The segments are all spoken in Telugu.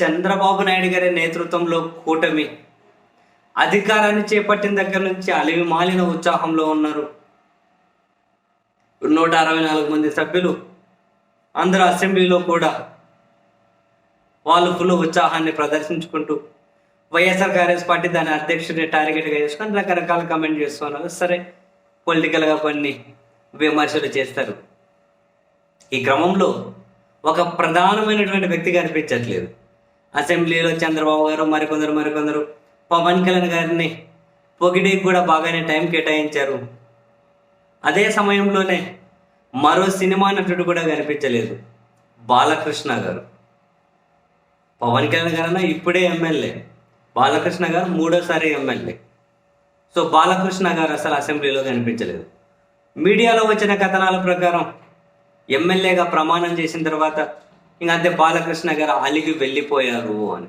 చంద్రబాబు నాయుడు గారి నేతృత్వంలో కూటమి అధికారాన్ని చేపట్టిన దగ్గర నుంచి అలివి మాలిన ఉత్సాహంలో ఉన్నారు. నూట అరవై నాలుగు మంది సభ్యులు అందరూ అసెంబ్లీలో కూడా వాళ్ళు ఫుల్ ఉత్సాహాన్ని ప్రదర్శించుకుంటూ వైఎస్ఆర్ కాంగ్రెస్ పార్టీ దాని అధ్యక్షుడిని టార్గెట్గా చేసుకొని రకరకాల కమెంట్ చేస్తున్నారు. సరే పొలిటికల్గా కొన్ని విమర్శలు చేస్తారు. ఈ క్రమంలో ఒక ప్రధానమైనటువంటి వ్యక్తి కనిపించట్లేదు అసెంబ్లీలో చంద్రబాబు గారు మరికొందరు మరికొందరు. పవన్ కళ్యాణ్ గారిని పొగిడికి కూడా బాగానే టైం కేటాయించారు. అదే సమయంలోనే మరో సినిమా నటుడు కూడా కనిపించలేదు. బాలకృష్ణ గారు. పవన్ కళ్యాణ్ గారన్నా ఇప్పుడే ఎమ్మెల్యే. బాలకృష్ణ గారు మూడోసారి ఎమ్మెల్యే. సో బాలకృష్ణ గారు అసలు అసెంబ్లీలో కనిపించలేదు. మీడియాలో వచ్చిన కథనాల ప్రకారం ఎమ్మెల్యేగా ప్రమాణం చేసిన తర్వాత ఇంకా అంతే బాలకృష్ణ గారు అలిగి వెళ్ళిపోయారు అని.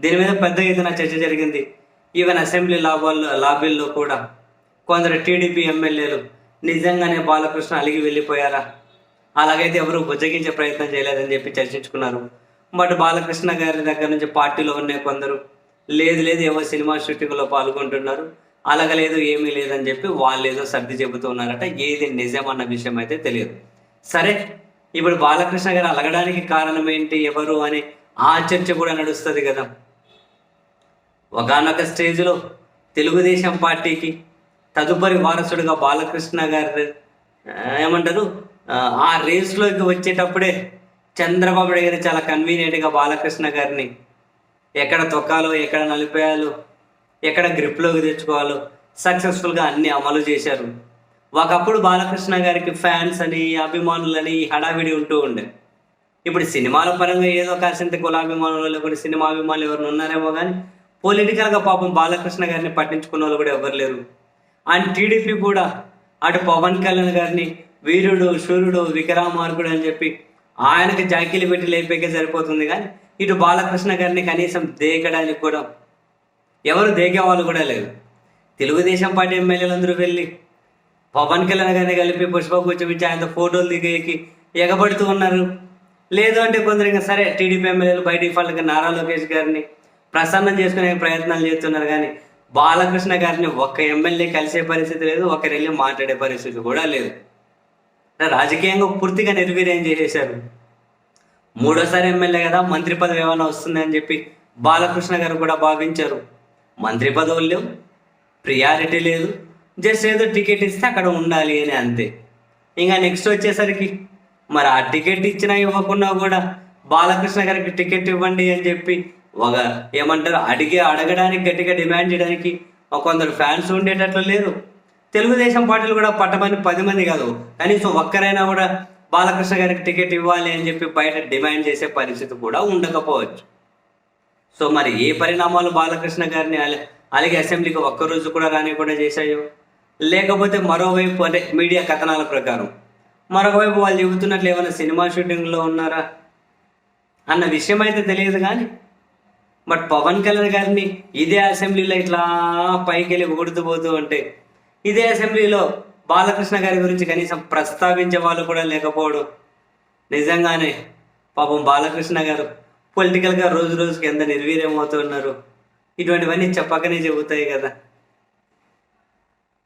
దీని మీద పెద్ద ఎత్తున చర్చ జరిగింది. ఈవెన్ అసెంబ్లీ లాభాల్లో లాబీల్లో కూడా కొందరు టీడీపీ ఎమ్మెల్యేలు నిజంగానే బాలకృష్ణ అలిగి వెళ్ళిపోయారా? అలాగైతే ఎవరు బుజ్జగించే ప్రయత్నం చేయలేదని చెప్పి చర్చించుకున్నారు. బట్ బాలకృష్ణ గారి దగ్గర నుంచి పార్టీలో ఉన్న కొందరు లేదు లేదు ఏవో సినిమా షూటింగ్లో పాల్గొంటున్నారు. అలాగ లేదు ఏమీ లేదని చెప్పి వాళ్ళు ఏదో సర్ది చెబుతూ ఉన్నారట. ఏది నిజం అన్న విషయం అయితే తెలియదు. సరే ఇప్పుడు బాలకృష్ణ గారు అలగడానికి కారణం ఏంటి ఎవరు అని ఆ చర్చ కూడా నడుస్తుంది కదా. ఒకనొక స్టేజ్లో తెలుగుదేశం పార్టీకి తదుపరి వారసుడుగా బాలకృష్ణ గారు ఏమంటారు? ఆ, రేస్లోకి వచ్చేటప్పుడే చంద్రబాబు నాయుడు గారు చాలా కన్వీనియంట్గా బాలకృష్ణ గారిని ఎక్కడ తొక్కాలో ఎక్కడ నలిపేయాలో ఎక్కడ గ్రిప్లోకి తెచ్చుకోవాలో సక్సెస్ఫుల్గా అన్ని అమలు చేశారు. ఒకప్పుడు బాలకృష్ణ గారికి ఫ్యాన్స్ అని అభిమానులని హడావిడి ఉంటూ ఉండే. ఇప్పుడు సినిమాల పరంగా ఏదో కాసింత కులాభిమానులు లేకుంటే సినిమా అభిమానులు ఎవరు ఉన్నారేమో కానీ పొలిటికల్గా పాపం బాలకృష్ణ గారిని పట్టించుకున్న వాళ్ళు కూడా ఎవరు లేరు. అండ్ టీడీపీ కూడా అటు పవన్ కళ్యాణ్ గారిని వీరుడు సూర్యుడు విక్రమార్కుడు అని చెప్పి ఆయనకి జాకీలు పెట్టి లేపేకే సరిపోతుంది కానీ ఇటు బాలకృష్ణ గారిని కనీసం దేకడానికి కూడా ఎవరు దేకే వాళ్ళు కూడా లేరు. తెలుగుదేశం పార్టీ ఎమ్మెల్యేలందరూ వెళ్ళి పవన్ కళ్యాణ్ గారిని కలిపి పుష్ప కూర్చోబెట్టి ఆయనతో ఫోటోలు దిగేకి ఎగబడుతూ ఉన్నారు. లేదు అంటే కొందరు ఇంకా సరే టీడీపీ ఎమ్మెల్యేలు బై డిఫాల్ట్గా నారా లోకేష్ గారిని ప్రసన్నం చేసుకునే ప్రయత్నాలు చేస్తున్నారు కానీ బాలకృష్ణ గారిని ఒక్క ఎమ్మెల్యే కలిసే పరిస్థితి లేదు ఒకరు వెళ్ళి మాట్లాడే పరిస్థితి కూడా లేదు. రాజకీయంగా పూర్తిగా నిర్వీర్యం చేసేశారు. మూడోసారి ఎమ్మెల్యే కదా మంత్రి పదవి ఏమైనా వస్తుంది అని చెప్పి బాలకృష్ణ గారు కూడా భావించారు. మంత్రి పదవులు లేవు ప్రియారిటీ లేదు. జస్ట్ ఏదో టికెట్ ఇస్తే అక్కడ ఉండాలి అని అంతే. ఇంకా నెక్స్ట్ వచ్చేసరికి మరి ఆ టికెట్ ఇచ్చినా ఇవ్వకుండా కూడా బాలకృష్ణ గారికి టికెట్ ఇవ్వండి అని చెప్పి ఒక ఏమంటారు అడిగే అడగడానికి గట్టిగా డిమాండ్ చేయడానికి కొందరు ఫ్యాన్స్ ఉండేటట్లు లేరు. తెలుగుదేశం పార్టీలు కూడా పట్టమని పది మంది కాదు కనీసం ఒక్కరైనా కూడా బాలకృష్ణ గారికి టికెట్ ఇవ్వాలి అని చెప్పి బయట డిమాండ్ చేసే పరిస్థితి కూడా ఉండకపోవచ్చు. సో మరి ఏ పరిణామాలు బాలకృష్ణ గారిని అలాగే అసెంబ్లీకి ఒక్కరోజు కూడా రాని కూడా చేశాయో? లేకపోతే మరోవైపు అంటే మీడియా కథనాల ప్రకారం. మరోవైపు వాళ్ళు చెబుతున్నట్లు ఏమైనా సినిమా షూటింగ్లో ఉన్నారా? అన్న విషయం అయితే తెలియదు కానీ బట్ పవన్ కళ్యాణ్ గారిని ఇదే అసెంబ్లీలో ఇట్లా పైకి వెళ్ళి ఊడుతూ పోతూ ఉంటే ఇదే అసెంబ్లీలో బాలకృష్ణ గారి గురించి కనీసం ప్రస్తావించే వాళ్ళు కూడా లేకపోవడం నిజంగానే పాపం బాలకృష్ణ గారు పొలిటికల్గా రోజు రోజుకి ఎంత నిర్వీర్యం అవుతున్నారు ఇటువంటివన్నీ చెప్పకనే చెబుతాయి కదా.